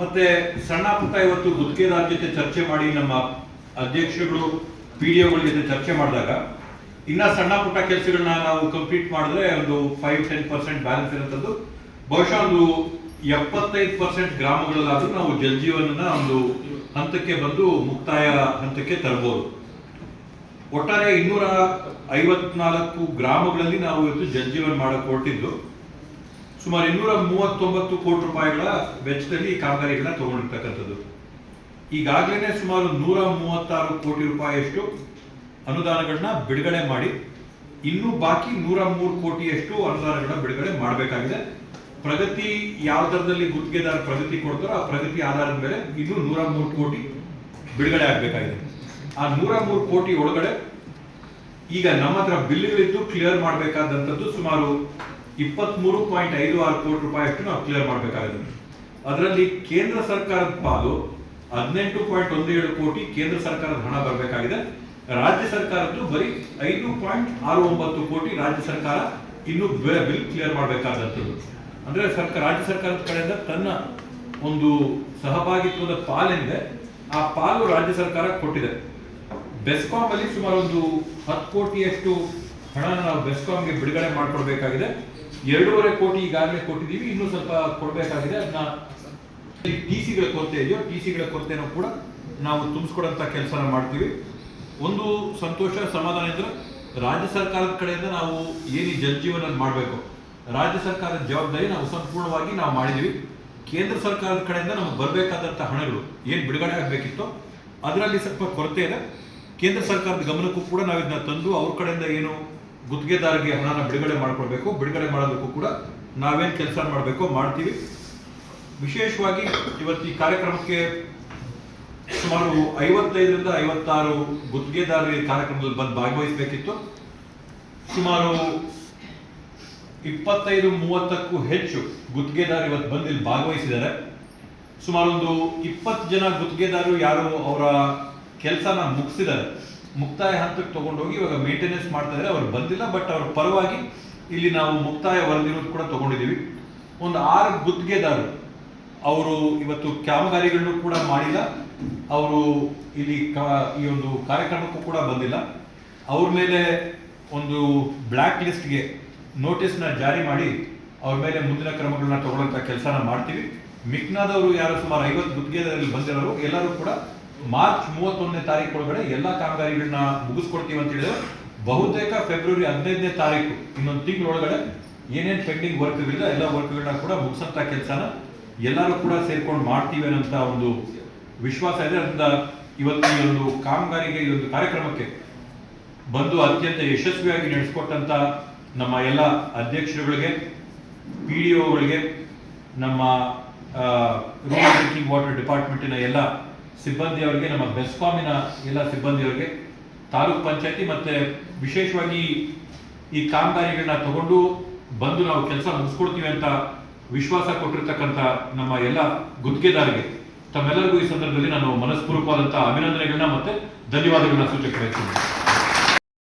ಮತ್ತೆ ಸಣ್ಣ ಪುಟ್ಟ ಇವತ್ತು ಗುತ್ತಿಗೆದಾರ ಜೊತೆ ಚರ್ಚೆ ಮಾಡಿ ನಮ್ಮ ಅಧ್ಯಕ್ಷರುಗಳು, ಪಿ ಡಿ ಜೊತೆ ಚರ್ಚೆ ಮಾಡಿದಾಗ, ಇನ್ನ ಸಣ್ಣ ಪುಟ್ಟ ಕೆಲಸಗಳನ್ನ ನಾವು ಕಂಪ್ಲೀಟ್ ಮಾಡಿದ್ರೆ ಒಂದು ಫೈವ್ ಟೆನ್ ಪರ್ಸೆಂಟ್ ಬ್ಯಾಲೆನ್ಸ್ ಇರುತ್ತದ್ದು ಬಹುಶಃ ಒಂದು ಎಪ್ಪತ್ತೈದು ಪರ್ಸೆಂಟ್ ಗ್ರಾಮಗಳಲ್ಲಾದ್ರೂ ನಾವು ಜಲ್ ಜೀವನನ ಒಂದು ಹಂತಕ್ಕೆ ಬಂದು ಮುಕ್ತಾಯ ಹಂತಕ್ಕೆ ತರಬಹುದು ಒಟ್ಟಾರೆ ಇನ್ನೂರ ಐವತ್ನಾಲ್ಕು ಗ್ರಾಮಗಳಲ್ಲಿ ನಾವು ಇವತ್ತು ಜಲ್ ಜೀವನ್ ಮಾಡಕ್ ಹೊರಟಿದ್ದು. ಸುಮಾರು ಇನ್ನೂರ ಮೂವತ್ತೊಂಬತ್ತು ಕೋಟಿ ರೂಪಾಯಿಗಳ ವೆಚ್ಚದಲ್ಲಿ ಈ ಕಾಮಗಾರಿಗಳನ್ನ ತಗೊಂಡಿರ್ತಕ್ಕಂಥದ್ದು. ಈಗಾಗಲೇ ಸುಮಾರು ನೂರ ಮೂವತ್ತಾರು ಕೋಟಿ ರೂಪಾಯಿಯಷ್ಟು ಅನುದಾನಗಳನ್ನ ಬಿಡುಗಡೆ ಮಾಡಿ, ಇನ್ನೂ ಬಾಕಿ ನೂರ ಮೂರು ಕೋಟಿಯಷ್ಟು ಅನುದಾನಗಳನ್ನ ಬಿಡುಗಡೆ ಮಾಡಬೇಕಾಗಿದೆ. ಪ್ರಗತಿ ಯಾವ ದರದಲ್ಲಿ ಗುತ್ತಿಗೆದಾರ ಪ್ರಗತಿ ಕೊಡ್ತಾರೋ ಆ ಪ್ರಗತಿ ಆಧಾರದ ಮೇಲೆ ಇನ್ನೂ ನೂರ ಮೂರು ಕೋಟಿ ಬಿಡುಗಡೆ ಆಗಬೇಕಾಗಿದೆ. ಆ ನೂರ ಮೂರು ಕೋಟಿ ಒಳಗಡೆ ಈಗ ನಮ್ಮ ಹತ್ರ ಬಿಲ್ಗಳಿದ್ದು ಕ್ಲಿಯರ್ ಮಾಡಬೇಕಾದಂಥದ್ದು ಸುಮಾರು ಇಪ್ಪತ್ಮೂರು ಪಾಯಿಂಟ್ ಐದು ಆರು ಕೋಟಿ ರೂಪಾಯಿಯಷ್ಟು ನಾವು ಕ್ಲಿಯರ್ ಮಾಡಬೇಕಾಗಿದೆ. ಅದರಲ್ಲಿ ಕೇಂದ್ರ ಸರ್ಕಾರದ ಪಾಲು ಹದಿನೆಂಟು ಪಾಯಿಂಟ್ ಒಂದು ಏಳು ಕೋಟಿ ಕೇಂದ್ರ ಸರ್ಕಾರದ ಹಣ ಬರಬೇಕಾಗಿದೆ. ರಾಜ್ಯ ಸರ್ಕಾರದ್ದು ಬರೀ ಐದು ಪಾಯಿಂಟ್ ಆರು ಒಂಬತ್ತು ಕೋಟಿ ರಾಜ್ಯ ಸರ್ಕಾರ ಇನ್ನು ಬಿಲ್ ಕ್ಲಿಯರ್ ಮಾಡಬೇಕಾದಂಥದ್ದು. ಅಂದ್ರೆ ಸರ್ಕಾರ ರಾಜ್ಯ ಸರ್ಕಾರದ ಕಡೆಯಿಂದ ತನ್ನ ಒಂದು ಸಹಭಾಗಿತ್ವದ ಪಾಲೇನಿದೆ ಆ ಪಾಲು ರಾಜ್ಯ ಸರ್ಕಾರ ಕೊಟ್ಟಿದೆ. ಬೆಸ್ಕಾಂ ಅಲ್ಲಿ ಸುಮಾರು ಒಂದು ಹತ್ತು ಕೋಟಿಯಷ್ಟು ಹಣ ನಾವು ಬೆಸ್ಕಾಂಗೆ ಬಿಡುಗಡೆ ಮಾಡ್ಕೊಡ್ಬೇಕಾಗಿದೆ. ಎರಡೂವರೆ ಕೋಟಿ ಈಗಾಗಲೇ ಕೊಟ್ಟಿದ್ದೀವಿ. ಇನ್ನೂ ಸ್ವಲ್ಪ ಕೊಡಬೇಕಾಗಿದೆ. ಅದನ್ನ ಟಿ ಸಿಗಳ ಕೊರತೆ ಇದೆಯೋ ಟಿ ಸಿಗಳ ಕೊರತೆನೂ ಕೂಡ ನಾವು ತುಂಬಿಸ್ಕೊಡಂತ ಕೆಲಸನ ಮಾಡ್ತೀವಿ. ಒಂದು ಸಂತೋಷ, ಸಮಾಧಾನ ಇದ್ರೆ ರಾಜ್ಯ ಸರ್ಕಾರದ ಕಡೆಯಿಂದ ನಾವು ಏನು ಈ ಜಲ್ ಜೀವನ ಮಾಡಬೇಕು, ರಾಜ್ಯ ಸರ್ಕಾರದ ಜವಾಬ್ದಾರಿ ನಾವು ಸಂಪೂರ್ಣವಾಗಿ ನಾವು ಮಾಡಿದೀವಿ ಕೇಂದ್ರ ಸರ್ಕಾರದ ಕಡೆಯಿಂದ ನಮಗೆ ಬರಬೇಕಾದಂಥ ಹಣಗಳು ಏನು ಬಿಡುಗಡೆ ಆಗಬೇಕಿತ್ತು, ಅದರಲ್ಲಿ ಸ್ವಲ್ಪ ಕೊರತೆ ಇದೆ. ಕೇಂದ್ರ ಸರ್ಕಾರದ ಗಮನಕ್ಕೂ ಕೂಡ ನಾವು ಇದನ್ನ ತಂದು ಅವ್ರ ಕಡೆಯಿಂದ ಏನು ಗುತ್ತಿಗೆದಾರರಿಗೆ ಹಣನ ಬಿಡುಗಡೆ ಮಾಡಿಕೊಡ್ಬೇಕು ಬಿಡುಗಡೆ ಮಾಡೋದಕ್ಕೂ ಕೂಡ ನಾವೇನು ಕೆಲಸ ಮಾಡಬೇಕು ಮಾಡ್ತೀವಿ. ವಿಶೇಷವಾಗಿ ಇವತ್ತು ಈ ಕಾರ್ಯಕ್ರಮಕ್ಕೆ ಸುಮಾರು ಐವತ್ತೈದರಿಂದ ಐವತ್ತಾರು ಗುತ್ತಿಗೆದಾರರಿಗೆ ಕಾರ್ಯಕ್ರಮದಲ್ಲಿ ಬಂದು ಭಾಗವಹಿಸಬೇಕಿತ್ತು. ಸುಮಾರು ಇಪ್ಪತ್ತೈದು, ಮೂವತ್ತಕ್ಕೂ ಹೆಚ್ಚು ಗುತ್ತಿಗೆದಾರರು ಇವತ್ತು ಬಂದು ಇಲ್ಲಿ ಭಾಗವಹಿಸಿದ್ದಾರೆ. ಸುಮಾರು ಒಂದು ಇಪ್ಪತ್ತು ಜನ ಗುತ್ತಿಗೆದಾರರು ಯಾರು ಅವರ ಕೆಲಸನ ಮುಗಿಸಿದ್ದಾರೆ. ಮುಕ್ತಾಯ ಹಂತಕ್ಕೆ ತಗೊಂಡೋಗಿ ಇವಾಗ ಮೇಂಟೆನೆನ್ಸ್ ಮಾಡ್ತಾ ಇದ್ದಾರೆ. ಅವ್ರು ಬಂದಿಲ್ಲ ಬಟ್ ಅವ್ರ ಪರವಾಗಿ ಇಲ್ಲಿ ನಾವು ಮುಕ್ತಾಯ ವರದಿರೋದು ಕೂಡ ತಗೊಂಡಿದ್ದೀವಿ. ಒಂದು ಆರು ಗುತ್ತಿಗೆದಾರರು. ಅವರು ಇವತ್ತು ಕಾಮಗಾರಿಗಳನ್ನು ಕೂಡ ಮಾಡಿಲ್ಲ. ಅವರು ಇಲ್ಲಿ ಈ ಒಂದು ಕಾರ್ಯಕ್ರಮಕ್ಕೂ ಕೂಡ ಬಂದಿಲ್ಲ. ಅವ್ರ ಮೇಲೆ ಒಂದು ಬ್ಲ್ಯಾಕ್ ಲಿಸ್ಟ್ಗೆ ನೋಟಿಸ್ನ ಜಾರಿ ಮಾಡಿ ಅವ್ರ ಮೇಲೆ ಮುಂದಿನ ಕ್ರಮಗಳನ್ನ ತಗೊಳ್ಳೋಂಥ ಕೆಲಸನ ಮಾಡ್ತೀವಿ. ಮಿಕ್ನಾದವರು ಯಾರು ಸುಮಾರು ಐವತ್ತು ಗುತ್ತಿಗೆದಾರರಲ್ಲಿ ಬಂದಿರೋರು, ಎಲ್ಲರೂ ಕೂಡ ಮಾರ್ಚ್ ಮೂವತ್ತೊಂದನೇ ತಾರೀಕು ಒಳಗಡೆ ಎಲ್ಲ ಕಾಮಗಾರಿಗಳನ್ನ ಮುಗಿಸ್ಕೊಡ್ತೀವಿ ಅಂತ ಹೇಳಿದ್ರೆ. ಬಹುತೇಕ ಫೆಬ್ರವರಿ ಹದಿನೈದನೇ ತಾರೀಕು ಇನ್ನೊಂದು ತಿಂಗಳೊಳಗಡೆ ಏನೇನು ಪೆಂಡಿಂಗ್ ವರ್ಕ್ಗಳಿದೆ ಎಲ್ಲ ವರ್ಕ್ಗಳನ್ನ ಕೂಡ ಮುಗಿಸಂತ ಕೆಲಸನ ಎಲ್ಲರೂ ಕೂಡ ಸೇರ್ಕೊಂಡು ಮಾಡ್ತೀವಿ ಅನ್ನೋಂಥ ಒಂದು ವಿಶ್ವಾಸ ಇದೆ. ಅದರಿಂದ ಇವತ್ತು ಈ ಒಂದು ಕಾಮಗಾರಿಗೆ ಈ ಒಂದು ಕಾರ್ಯಕ್ರಮಕ್ಕೆ ಬಂದು ಅತ್ಯಂತ ಯಶಸ್ವಿಯಾಗಿ ನಡೆಸಿಕೊಟ್ಟಂತ ನಮ್ಮ ಎಲ್ಲ ಅಧ್ಯಕ್ಷರುಗಳಿಗೆ ಪಿ ಡಿ ಒಗಳಿಗೆ ನಮ್ಮ ರೂರಲ್ ಡ್ರಿಂಕಿಂಗ್ ವಾಟರ್ ಡಿಪಾರ್ಟ್ಮೆಂಟಿನ ಎಲ್ಲ ಸಿಬ್ಬಂದಿಯವರಿಗೆ, ನಮ್ಮ ಬೆಸ್ಕಾಮಿನ ಎಲ್ಲ ಸಿಬ್ಬಂದಿಯವರಿಗೆ, ತಾಲೂಕ್ ಪಂಚಾಯತಿ ಮತ್ತೆ ವಿಶೇಷವಾಗಿ ಈ ಕಾಮಗಾರಿಗಳನ್ನ ತಗೊಂಡು ಬಂದು ನಾವು ಕೆಲಸ ಮುಗಿಸ್ಕೊಡ್ತೀವಿ ಅಂತ ವಿಶ್ವಾಸ ಕೊಟ್ಟಿರ್ತಕ್ಕಂಥ ನಮ್ಮ ಎಲ್ಲ ಗುತ್ತಿಗೆದಾರಿಗೆ ತಮ್ಮೆಲ್ಲರಿಗೂ ಈ ಸಂದರ್ಭದಲ್ಲಿ ನಾನು ಮನಸ್ಪೂರ್ವಕವಾದಂತಹ ಅಭಿನಂದನೆಗಳನ್ನ ಮತ್ತೆ ಧನ್ಯವಾದಗಳನ್ನ ಸೂಚಕ ಬಯಸ್ತೀನಿ